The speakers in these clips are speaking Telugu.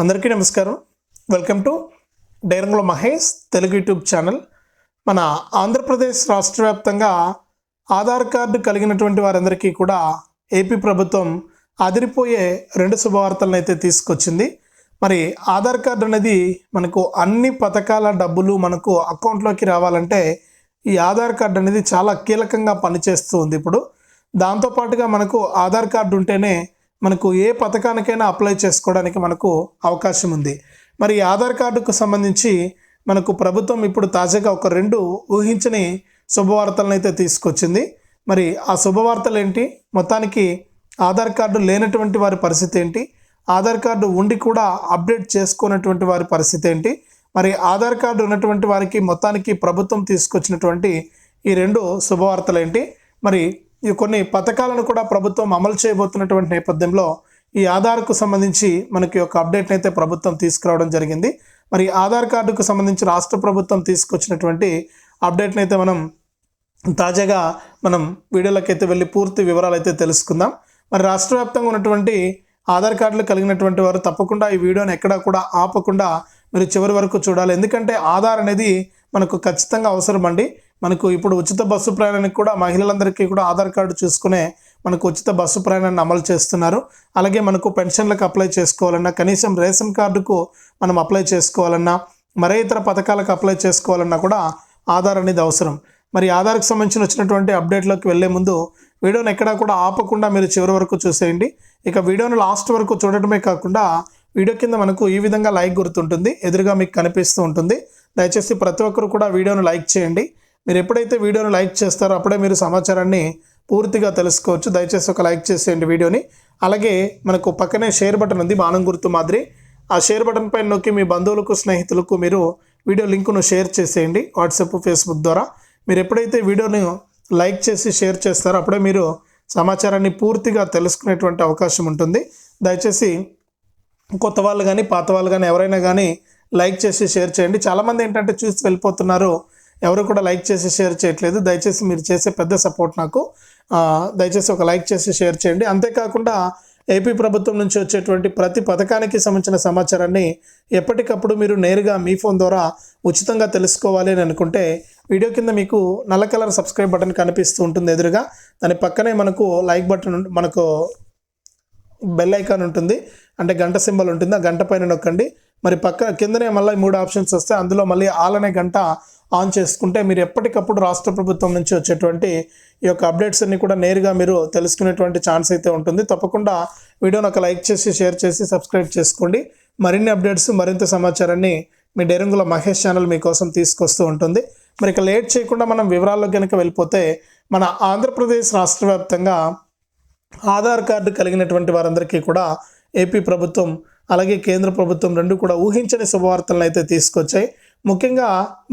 అందరికీ నమస్కారం. Welcome to Dairangula Mahesh Telugu YouTube channel. మన ఆంధ్రప్రదేశ్ రాష్ట్ర వ్యాప్తంగా ఆధార్ కార్డు కలిగినటువంటి వారందరికీ కూడా ఏపీ ప్రభుత్వం అదిరిపోయే రెండు శుభవార్తలను అయితే తీసుకొచ్చింది. మరి ఆధార్ కార్డు అనేది మనకు అన్ని పథకాల డబ్బులు మనకు అకౌంట్లోకి రావాలంటే ఈ ఆధార్ కార్డు అనేది చాలా కీలకంగా పనిచేస్తూ ఉంది ఇప్పుడు. దాంతోపాటుగా మనకు ఆధార్ కార్డు ఉంటేనే మనకు ఏ పథకానికైనా అప్లై చేసుకోవడానికి మనకు అవకాశం ఉంది. మరి ఆధార్ కార్డుకు సంబంధించి మనకు ప్రభుత్వం ఇప్పుడు తాజాగా ఒక రెండు ఊహించని శుభవార్తలను అయితే తీసుకొచ్చింది. మరి ఆ శుభవార్తలు ఏంటి? మొత్తానికి ఆధార్ కార్డు లేనటువంటి వారి పరిస్థితి ఏంటి? ఆధార్ కార్డు ఉండి కూడా అప్డేట్ చేసుకున్నటువంటి వారి పరిస్థితి ఏంటి? మరి ఆధార్ కార్డు ఉన్నటువంటి వారికి మొత్తానికి ప్రభుత్వం తీసుకొచ్చినటువంటి ఈ రెండు శుభవార్తలు ఏంటి? మరి ఈ కొన్ని పథకాలను కూడా ప్రభుత్వం అమలు చేయబోతున్నటువంటి నేపథ్యంలో ఈ ఆధార్కు సంబంధించి మనకి ఒక అప్డేట్ని అయితే ప్రభుత్వం తీసుకురావడం జరిగింది. మరి ఆధార్ కార్డుకు సంబంధించి రాష్ట్ర ప్రభుత్వం తీసుకొచ్చినటువంటి అప్డేట్ని అయితే మనం తాజాగా మనం వీడియోలోకి అయితే వెళ్ళి పూర్తి వివరాలు అయితే తెలుసుకుందాం. మరి రాష్ట్ర వ్యాప్తంగా ఉన్నటువంటి ఆధార్ కార్డులు కలిగినటువంటి వారు తప్పకుండా ఈ వీడియోని ఎక్కడా కూడా ఆపకుండా మీరు చివరి వరకు చూడాలి. ఎందుకంటే ఆధార్ అనేది మనకు ఖచ్చితంగా అవసరం అండి మనకు ఇప్పుడు ఉచిత బస్సు ప్రయాణానికి కూడా మహిళలందరికీ కూడా ఆధార్ కార్డు చూసుకునే మనకు ఉచిత బస్సు ప్రయాణాన్ని అమలు చేస్తున్నారు. అలాగే మనకు పెన్షన్లకు అప్లై చేసుకోవాలన్నా కనీసం రేషన్ కార్డుకు మనం అప్లై చేసుకోవాలన్నా మరే ఇతర పథకాలకు అప్లై చేసుకోవాలన్నా కూడా ఆధార్ అనేది అవసరం. మరి ఆధార్కు సంబంధించిన వచ్చినటువంటి అప్డేట్లోకి వెళ్ళే ముందు వీడియోని ఎక్కడా కూడా ఆపకుండా మీరు చివరి వరకు చూసేయండి. ఇక వీడియోని లాస్ట్ వరకు చూడటమే కాకుండా వీడియో కింద మనకు ఈ విధంగా లైక్ గుర్తుంటుంది ఎదురుగా మీకు కనిపిస్తూ ఉంటుంది. దయచేసి ప్రతి ఒక్కరు కూడా వీడియోను లైక్ చేయండి. మీరు ఎప్పుడైతే వీడియోను లైక్ చేస్తారో అప్పుడే మీరు సమాచారాన్ని పూర్తిగా తెలుసుకోవచ్చు. దయచేసి ఒక లైక్ చేసేయండి వీడియోని. అలాగే మనకు పక్కనే షేర్ బటన్ ఉంది బాణం గుర్తు మాదిరి. ఆ షేర్ బటన్ పైన నొక్కి మీ బంధువులకు స్నేహితులకు మీరు వీడియో లింకును షేర్ చేసేయండి వాట్సాప్ ఫేస్బుక్ ద్వారా. మీరు ఎప్పుడైతే వీడియోను లైక్ చేసి షేర్ చేస్తారో అప్పుడే మీరు సమాచారాన్ని పూర్తిగా తెలుసుకునేటువంటి అవకాశం ఉంటుంది. దయచేసి కొత్త వాళ్ళు కానీ పాత వాళ్ళు కానీ ఎవరైనా కానీ లైక్ చేసి షేర్ చేయండి. చాలామంది ఏంటంటే చూసి వెళ్ళిపోతున్నారు ఎవరు కూడా లైక్ చేసి షేర్ చేయట్లేదు. దయచేసి మీరు చేసే పెద్ద సపోర్ట్ నాకు. దయచేసి ఒక లైక్ చేసి షేర్ చేయండి. అంతేకాకుండా ఏపీ ప్రభుత్వం నుంచి వచ్చేటువంటి ప్రతి పథకానికి సంబంధించిన సమాచారాన్ని ఎప్పటికప్పుడు మీరు నేరుగా మీ ఫోన్ ద్వారా ఉచితంగా తెలుసుకోవాలి అని అనుకుంటే వీడియో కింద మీకు నల్ల కలర్ సబ్స్క్రైబ్ బటన్ కనిపిస్తూ ఉంటుంది ఎదురుగా. దాని పక్కనే మనకు లైక్ బటన్ మనకు బెల్ ఐకాన్ ఉంటుంది. అంటే గంట సింబల్ ఉంటుంది. ఆ గంట పైన నొక్కండి. మరి పక్క కిందనే మళ్ళీ మూడు ఆప్షన్స్ వస్తే అందులో మళ్ళీ ఆలనే గంట ఆన్ చేసుకుంటే మీరు ఎప్పటికప్పుడు రాష్ట్ర ప్రభుత్వం నుంచి వచ్చేటువంటి ఈ యొక్క అప్డేట్స్ అన్ని కూడా నేరుగా మీరు తెలుసుకునేటువంటి ఛాన్స్ అయితే ఉంటుంది. తప్పకుండా వీడియోని ఒక లైక్ చేసి షేర్ చేసి సబ్స్క్రైబ్ చేసుకోండి. మరిన్ని అప్డేట్స్ మరింత సమాచారాన్ని మీ డెరంగుల మహేష్ ఛానల్ మీకోసం తీసుకొస్తూ ఉంటుంది. మరి ఇక లేట్ చేయకుండా మనం వివరాల్లో కనుక వెళ్ళిపోతే మన ఆంధ్రప్రదేశ్ రాష్ట్ర వ్యాప్తంగా ఆధార్ కార్డు కలిగినటువంటి వారందరికీ కూడా ఏపీ ప్రభుత్వం అలాగే కేంద్ర ప్రభుత్వం రెండు కూడా ఊహించని శుభవార్తలను అయితే తీసుకొచ్చాయి. ముఖ్యంగా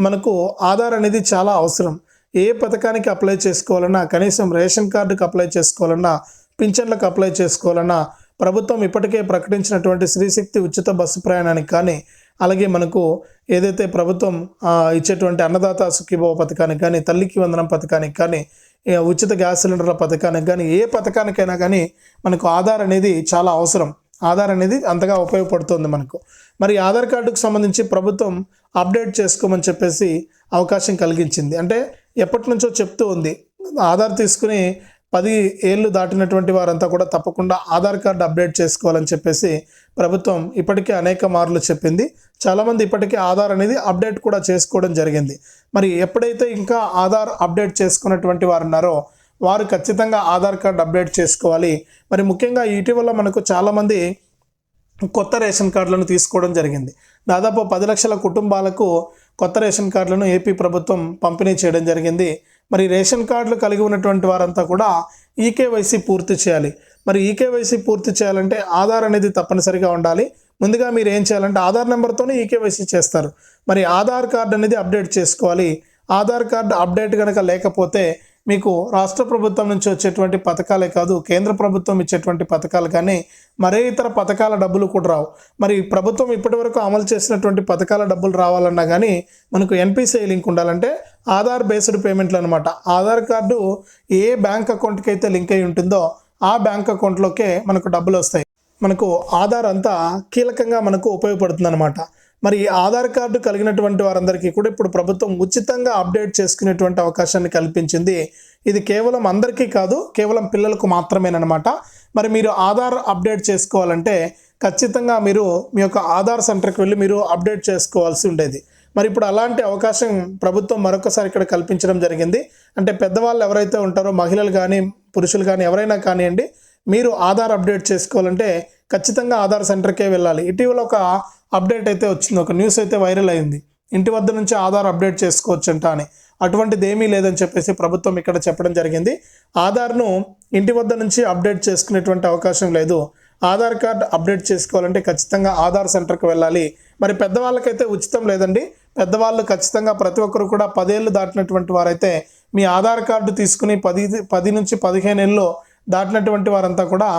మనకు ఆధార్ అనేది చాలా అవసరం. ఏ పథకానికి అప్లై చేసుకోవాలన్నా కనీసం రేషన్ కార్డుకి అప్లై చేసుకోవాలన్నా పింఛన్లకు అప్లై చేసుకోవాలన్నా ప్రభుత్వం ఇప్పటికే ప్రకటించినటువంటి శ్రీశక్తి ఉచిత బస్సు ప్రయాణానికి కానీ అలాగే మనకు ఏదైతే ప్రభుత్వం ఇచ్చేటువంటి అన్నదాత సుఖీభవ పథకానికి కానీ తల్లికి వందనం పథకానికి కానీ ఉచిత గ్యాస్ సిలిండర్ల పథకానికి కానీ ఏ పథకానికైనా కానీ మనకు ఆధార్ అనేది చాలా అవసరం. ఆధార్ అనేది అంతగా ఉపయోగపడుతుంది మనకు. మరి ఆధార్ కార్డుకు సంబంధించి ప్రభుత్వం అప్డేట్ చేసుకోమని చెప్పేసి అవకాశం కలిగించింది. అంటే ఎప్పటి నుంచో చెప్తూ ఉంది. ఆధార్ తీసుకుని పది ఏళ్ళు దాటినటువంటి వారంతా కూడా తప్పకుండా ఆధార్ కార్డు అప్డేట్ చేసుకోవాలని చెప్పేసి ప్రభుత్వం ఇప్పటికే అనేక మార్లు చెప్పింది. చాలామంది ఇప్పటికే ఆధార్ అనేది అప్డేట్ కూడా చేసుకోవడం జరిగింది. మరి ఎప్పుడైతే ఇంకా ఆధార్ అప్డేట్ చేసుకున్నటువంటి వారు ఉన్నారో వారు ఖచ్చితంగా ఆధార్ కార్డ్ అప్డేట్ చేసుకోవాలి. మరి ముఖ్యంగా ఇటీవల మనకు చాలామంది కొత్త రేషన్ కార్డులను తీసుకోవడం జరిగింది. దాదాపు పది లక్షల కుటుంబాలకు కొత్త రేషన్ కార్డులను ఏపీ ప్రభుత్వం పంపిణీ చేయడం జరిగింది. మరి రేషన్ కార్డులు కలిగి ఉన్నటువంటి వారంతా కూడా ఈకేవైసీ పూర్తి చేయాలి. మరి ఈకేవైసీ పూర్తి చేయాలంటే ఆధార్ అనేది తప్పనిసరిగా ఉండాలి. ముందుగా మీరు ఏం చేయాలంటే ఆధార్ నెంబర్తోనే ఈకేవైసీ చేస్తారు. మరి ఆధార్ కార్డు అనేది అప్డేట్ చేసుకోవాలి. ఆధార్ కార్డు అప్డేట్ కనుక లేకపోతే మీకు రాష్ట్ర ప్రభుత్వం నుంచి వచ్చేటువంటి పథకాలే కాదు కేంద్ర ప్రభుత్వం ఇచ్చేటువంటి పథకాలు కానీ మరే ఇతర పథకాల డబ్బులు కూడా రావు. మరి ప్రభుత్వం ఇప్పటివరకు అమలు చేసినటువంటి పథకాల డబ్బులు రావాలన్నా కానీ మనకు ఎన్పిసిఐ లింక్ ఉండాలంటే ఆధార్ బేస్డ్ పేమెంట్లు అనమాట ఆధార్ కార్డు ఏ బ్యాంక్ అకౌంట్కి అయితే లింక్ అయి ఉంటుందో ఆ బ్యాంక్ అకౌంట్లోకే మనకు డబ్బులు వస్తాయి. మనకు ఆధార్ అంతా కీలకంగా మనకు ఉపయోగపడుతుంది అనమాట మరి ఈ ఆధార్ కార్డు కలిగినటువంటి వారందరికీ కూడా ఇప్పుడు ప్రభుత్వం ఉచితంగా అప్డేట్ చేసుకునేటువంటి అవకాశాన్ని కల్పించింది. ఇది కేవలం అందరికీ కాదు కేవలం పిల్లలకు మాత్రమేనమాట మరి మీరు ఆధార్ అప్డేట్ చేసుకోవాలంటే ఖచ్చితంగా మీరు మీ యొక్క ఆధార్ సెంటర్కి వెళ్ళి మీరు అప్డేట్ చేసుకోవాల్సి ఉండేది. మరి ఇప్పుడు అలాంటి అవకాశం ప్రభుత్వం మరొకసారి ఇక్కడ కల్పించడం జరిగింది. అంటే పెద్దవాళ్ళు ఎవరైతే ఉంటారో మహిళలు కానీ పురుషులు కానీ ఎవరైనా కానివ్వండి మీరు ఆధార్ అప్డేట్ చేసుకోవాలంటే ఖచ్చితంగా ఆధార్ సెంటర్కే వెళ్ళాలి. ఇటీవల ఒక అప్డేట్ అయితే వచ్చింది. ఒక న్యూస్ అయితే వైరల్ అయింది. ఇంటి వద్ద నుంచి ఆధార్ అప్డేట్ చేసుకోవచ్చంట అని. అటువంటిది ఏమీ లేదని చెప్పేసి ప్రభుత్వం ఇక్కడ చెప్పడం జరిగింది. ఆధార్ను ఇంటి వద్ద నుంచి అప్డేట్ చేసుకునేటువంటి అవకాశం లేదు. ఆధార్ కార్డ్ అప్డేట్ చేసుకోవాలంటే ఖచ్చితంగా ఆధార్ సెంటర్కి వెళ్ళాలి. మరి పెద్దవాళ్ళకైతే ఉచితం లేదండి. పెద్దవాళ్ళు ఖచ్చితంగా ప్రతి ఒక్కరు కూడా పదేళ్ళు దాటినటువంటి వారైతే మీ ఆధార్ కార్డు తీసుకుని పది పది నుంచి పదిహేను ఏళ్ళు దాటినటువంటి వారంతా కూడా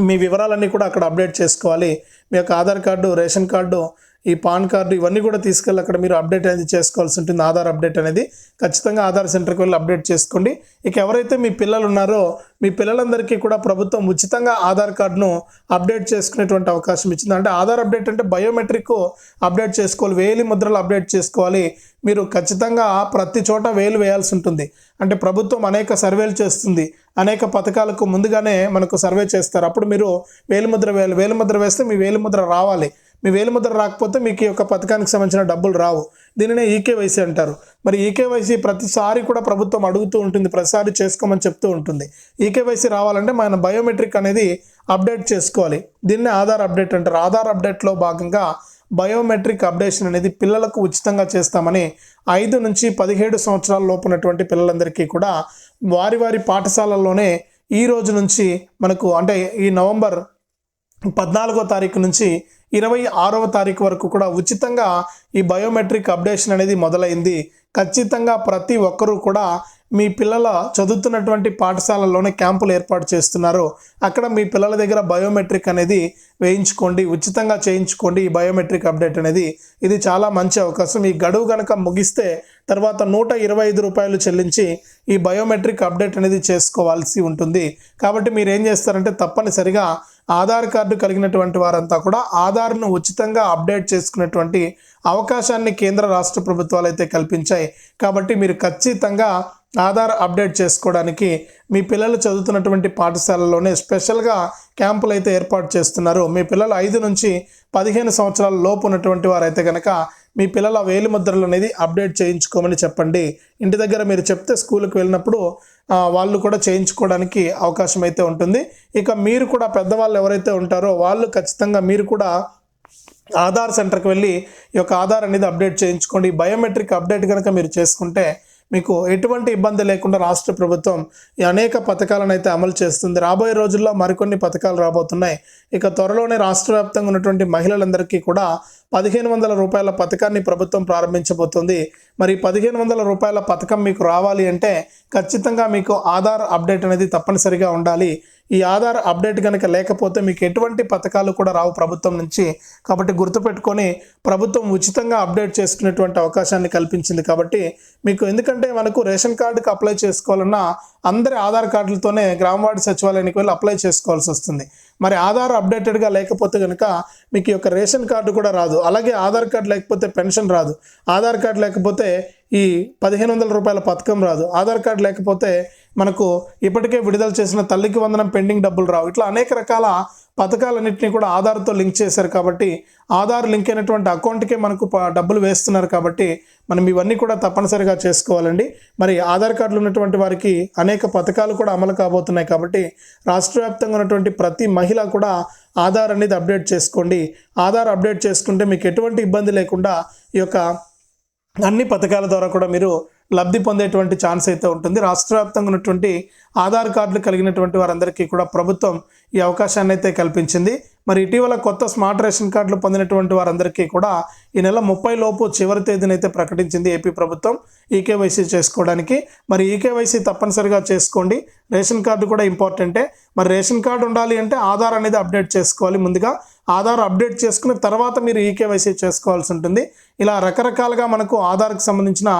మీ వివరాలన్నీ కూడా అక్కడ అప్డేట్ చేసుకోవాలి. మీ యొక్క ఆధార్ కార్డు రేషన్ కార్డు ఈ పాన్ కార్డు ఇవన్నీ కూడా తీసుకెళ్ళి అక్కడ మీరు అప్డేట్ అనేది చేసుకోవాల్సి ఉంటుంది. ఆధార్ అప్డేట్ అనేది ఖచ్చితంగా ఆధార్ సెంటర్కి వెళ్ళి అప్డేట్ చేసుకోండి. ఇక ఎవరైతే మీ పిల్లలు ఉన్నారో మీ పిల్లలందరికీ కూడా ప్రభుత్వం ఉచితంగా ఆధార్ కార్డును అప్డేట్ చేసుకునేటువంటి అవకాశం ఇచ్చింది. అంటే ఆధార్ అప్డేట్ అంటే బయోమెట్రిక్ అప్డేట్ చేసుకోవాలి. వేలి ముద్రలు అప్డేట్ చేసుకోవాలి. మీరు ఖచ్చితంగా ప్రతి చోట వేలు వేయాల్సి ఉంటుంది. అంటే ప్రభుత్వం అనేక సర్వేలు చేస్తుంది. అనేక పథకాలకు ముందుగానే మనకు సర్వే చేస్తారు. అప్పుడు మీరు వేలిముద్ర వేయాలి. వేలిముద్ర వేస్తే మీ వేలిముద్ర రావాలి. మీ వేలిముద్ర రాకపోతే మీకు ఈ యొక్క పథకానికి సంబంధించిన డబ్బులు రావు. దీనినే ఈకేవైసీ అంటారు. మరి ఈకేవైసీ ప్రతిసారి కూడా ప్రభుత్వం అడుగుతూ ఉంటుంది ప్రతిసారి చేసుకోమని చెప్తూ ఉంటుంది. ఈకేవైసీ రావాలంటే మన బయోమెట్రిక్ అనేది అప్డేట్ చేసుకోవాలి. దీన్నే ఆధార్ అప్డేట్ అంటారు. ఆధార్ అప్డేట్లో భాగంగా బయోమెట్రిక్ అప్డేషన్ అనేది పిల్లలకు ఉచితంగా చేస్తామని ఐదు నుంచి పదిహేడు సంవత్సరాల లోపు ఉన్నటువంటి పిల్లలందరికీ కూడా వారి వారి పాఠశాలల్లోనే ఈ రోజు నుంచి మనకు అంటే ఈ నవంబర్ పద్నాలుగో తారీఖు నుంచి ఇరవై ఆరవ తారీఖు వరకు కూడా ఉచితంగా ఈ బయోమెట్రిక్ అప్డేషన్ అనేది మొదలైంది. ఖచ్చితంగా ప్రతి ఒక్కరూ కూడా మీ పిల్లల చదువుతున్నటువంటి పాఠశాలలోనే క్యాంపులు ఏర్పాటు చేస్తున్నారు. అక్కడ మీ పిల్లల దగ్గర బయోమెట్రిక్ అనేది వేయించుకోండి ఉచితంగా చేయించుకోండి ఈ బయోమెట్రిక్ అప్డేట్ అనేది. ఇది చాలా మంచి అవకాశం. ఈ గడువు కనుక ముగిస్తే తర్వాత నూట ఇరవై ఐదు రూపాయలు చెల్లించి ఈ బయోమెట్రిక్ అప్డేట్ అనేది చేసుకోవాల్సి ఉంటుంది. కాబట్టి మీరు ఏం చేస్తారంటే తప్పనిసరిగా ఆధార్ కార్డు కలిగినటువంటి వారంతా కూడా ఆధార్ను ఉచితంగా అప్డేట్ చేసుకునేటువంటి అవకాశాన్ని కేంద్ర రాష్ట్ర ప్రభుత్వాలు అయితే కల్పించాయి. కాబట్టి మీరు ఖచ్చితంగా ఆధార్ అప్డేట్ చేసుకోవడానికి మీ పిల్లలు చదువుతున్నటువంటి పాఠశాలలోనే స్పెషల్గా క్యాంపులు అయితే ఏర్పాటు చేస్తున్నారు. మీ పిల్లలు ఐదు నుంచి పదిహేను సంవత్సరాల లోపు ఉన్నటువంటి వారైతే కనుక మీ పిల్లల వేలి ముద్రలు అనేది అప్డేట్ చేయించుకోమని చెప్పండి. ఇంటి దగ్గర మీరు చెప్తే స్కూల్కి వెళ్ళినప్పుడు వాళ్ళు కూడా చేయించుకోవడానికి అవకాశం అయితే ఉంటుంది. ఇక మీరు కూడా పెద్దవాళ్ళు ఎవరైతే ఉంటారో వాళ్ళు ఖచ్చితంగా మీరు కూడా ఆధార్ సెంటర్కి వెళ్ళి ఈ యొక్క ఆధార్ అనేది అప్డేట్ చేయించుకోండి. బయోమెట్రిక్ అప్డేట్ కనుక మీరు చేసుకుంటే మీకు ఎటువంటి ఇబ్బంది లేకుండా రాష్ట్ర ప్రభుత్వం ఈ అనేక పథకాలను అయితే అమలు చేస్తుంది. రాబోయే రోజుల్లో మరికొన్ని పథకాలు రాబోతున్నాయి. ఇక త్వరలోనే రాష్ట్ర వ్యాప్తంగా ఉన్నటువంటి మహిళలందరికీ కూడా పదిహేను వందల రూపాయల పథకాన్ని ప్రభుత్వం ప్రారంభించబోతుంది. మరి పదిహేను వందల రూపాయల పథకం మీకు రావాలి అంటే ఖచ్చితంగా మీకు ఆధార్ అప్డేట్ అనేది తప్పనిసరిగా ఉండాలి. ఈ ఆధార్ అప్డేట్ కనుక లేకపోతే మీకు ఎటువంటి పథకాలు కూడా రావు ప్రభుత్వం నుంచి. కాబట్టి గుర్తుపెట్టుకొని ప్రభుత్వం ఉచితంగా అప్డేట్ చేసుకునేటువంటి అవకాశాన్ని కల్పించింది కాబట్టి మీకు ఎందుకంటే మనకు రేషన్ కార్డుకి అప్లై చేసుకోవాలన్నా అందరి ఆధార్ కార్డులతోనే గ్రామవార్డు సచివాలయానికి వెళ్ళి అప్లై చేసుకోవాల్సి వస్తుంది. మరి ఆధార్ అప్డేటెడ్గా లేకపోతే కనుక మీకు యొక్క రేషన్ కార్డు కూడా రాదు. అలాగే ఆధార్ కార్డు లేకపోతే పెన్షన్ రాదు. ఆధార్ కార్డు లేకపోతే ఈ పదిహేను వందల రూపాయల పథకం రాదు. ఆధార్ కార్డు లేకపోతే మనకు ఇప్పటికే విడుదల చేసిన తల్లికి వందనం పెండింగ్ డబ్బులు రావు. ఇట్లా అనేక రకాల పథకాలన్నింటినీ కూడా ఆధార్తో లింక్ చేశారు కాబట్టి ఆధార్ లింక్ అయినటువంటి అకౌంట్కే మనకు డబ్బులు వేస్తున్నారు కాబట్టి మనం ఇవన్నీ కూడా తప్పనిసరిగా చేసుకోవాలండి. మరి ఆధార్ కార్డులు ఉన్నటువంటి వారికి అనేక పథకాలు కూడా అమలు కాబోతున్నాయి కాబట్టి రాష్ట్ర వ్యాప్తంగా ఉన్నటువంటి ప్రతి మహిళ కూడా ఆధార్ అనేది అప్డేట్ చేసుకోండి. ఆధార్ అప్డేట్ చేసుకుంటే మీకు ఎటువంటి ఇబ్బంది లేకుండా ఈ యొక్క అన్ని పథకాల ద్వారా కూడా మీరు లబ్ధి పొందేటువంటి ఛాన్స్ అయితే ఉంటుంది. రాష్ట్ర వ్యాప్తంగా ఉన్నటువంటి ఆధార్ కార్డులు కలిగినటువంటి వారందరికీ కూడా ప్రభుత్వం ఈ అవకాశాన్ని అయితే కల్పించింది. మరి ఇటీవల కొత్త స్మార్ట్ రేషన్ కార్డులు పొందినటువంటి వారందరికీ కూడా ఈ నెల ముప్పై లోపు చివరి తేదీని అయితే ప్రకటించింది ఏపీ ప్రభుత్వం. ఈకేవైసీ చేసుకోవడానికి. మరి ఈకేవైసీ తప్పనిసరిగా చేసుకోండి. రేషన్ కార్డు కూడా ఇంపార్టెంటే. మరి రేషన్ కార్డు ఉండాలి అంటే ఆధార్ అనేది అప్డేట్ చేసుకోవాలి ముందుగా. ఆధార్ అప్డేట్ చేసుకున్న తర్వాత మీరు ఈకేవైసీ చేసుకోవాల్సి ఉంటుంది. ఇలా రకరకాలుగా మనకు ఆధార్కి సంబంధించిన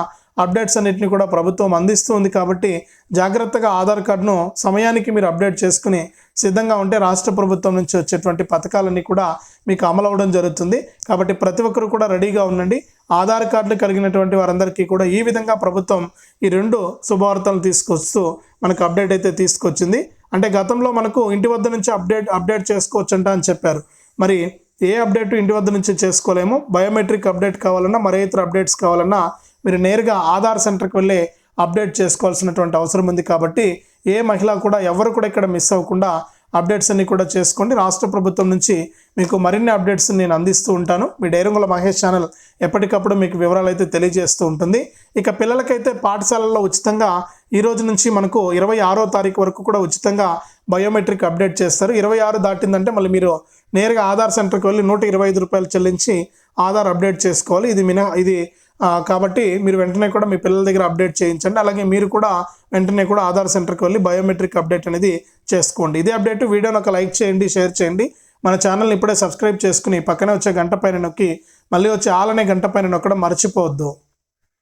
అప్డేట్స్ అన్నింటినీ కూడా ప్రభుత్వం అందిస్తూ ఉంది కాబట్టి జాగ్రత్తగా ఆధార్ కార్డును సమయానికి మీరు అప్డేట్ చేసుకుని సిద్ధంగా ఉంటే రాష్ట్ర ప్రభుత్వం నుంచి వచ్చేటువంటి పథకాలన్నీ కూడా మీకు అమలు అవ్వడం జరుగుతుంది. కాబట్టి ప్రతి ఒక్కరు కూడా రెడీగా ఉండండి. ఆధార్ కార్డులు కలిగినటువంటి వారందరికీ కూడా ఈ విధంగా ప్రభుత్వం ఈ రెండు శుభవార్తలు తీసుకొస్తూ మనకు అప్డేట్ అయితే తీసుకొచ్చింది. అంటే గతంలో మనకు ఇంటి వద్ద నుంచి అప్డేట్ అప్డేట్ చేసుకోవచ్చంట అని చెప్పారు. మరి ఏ అప్డేట్ ఇంటి వద్ద నుంచి చేసుకోలేము? బయోమెట్రిక్ అప్డేట్ కావాలన్నా మరే ఇతర అప్డేట్స్ కావాలన్నా మీరు నేరుగా ఆధార్ సెంటర్కి వెళ్ళి అప్డేట్ చేసుకోవాల్సినటువంటి అవసరం ఉంది కాబట్టి ఏ మహిళ కూడా ఎవరు కూడా ఇక్కడ మిస్ అవ్వకుండా అప్డేట్స్ అన్ని కూడా చేసుకోండి. రాష్ట్ర ప్రభుత్వం నుంచి మీకు మరిన్ని అప్డేట్స్ నేను అందిస్తూ ఉంటాను. మీ డైరంగుల మహేష్ ఛానల్ ఎప్పటికప్పుడు మీకు వివరాలు అయితే తెలియజేస్తూ ఉంటుంది. ఇక పిల్లలకైతే పాఠశాలల్లో ఉచితంగా ఈ రోజు నుంచి మనకు ఇరవై ఆరో తారీఖు వరకు కూడా ఉచితంగా బయోమెట్రిక్ అప్డేట్ చేస్తారు. ఇరవై ఆరు దాటిందంటే మళ్ళీ మీరు నేరుగా ఆధార్ సెంటర్కి వెళ్ళి నూట ఇరవై ఐదు రూపాయలు చెల్లించి ఆధార్ అప్డేట్ చేసుకోవాలి. ఇది మినహా ఇది కాబట్టి మీరు వెంటనే కూడా మీ పిల్లల దగ్గర అప్డేట్ చేయించండి. అలాగే మీరు కూడా వెంటనే కూడా ఆధార్ సెంటర్కి వెళ్ళి బయోమెట్రిక్ అప్డేట్ అనేది చేసుకోండి. ఇదే అప్డేట్ వీడియోని ఒక లైక్ చేయండి షేర్ చేయండి. మన ఛానల్ని ఇప్పుడే సబ్స్క్రైబ్ చేసుకుని పక్కనే వచ్చే గంట పైన నొక్కి మళ్ళీ వచ్చే ఆలనే గంట పైన నొక్కడం మర్చిపోవద్దు.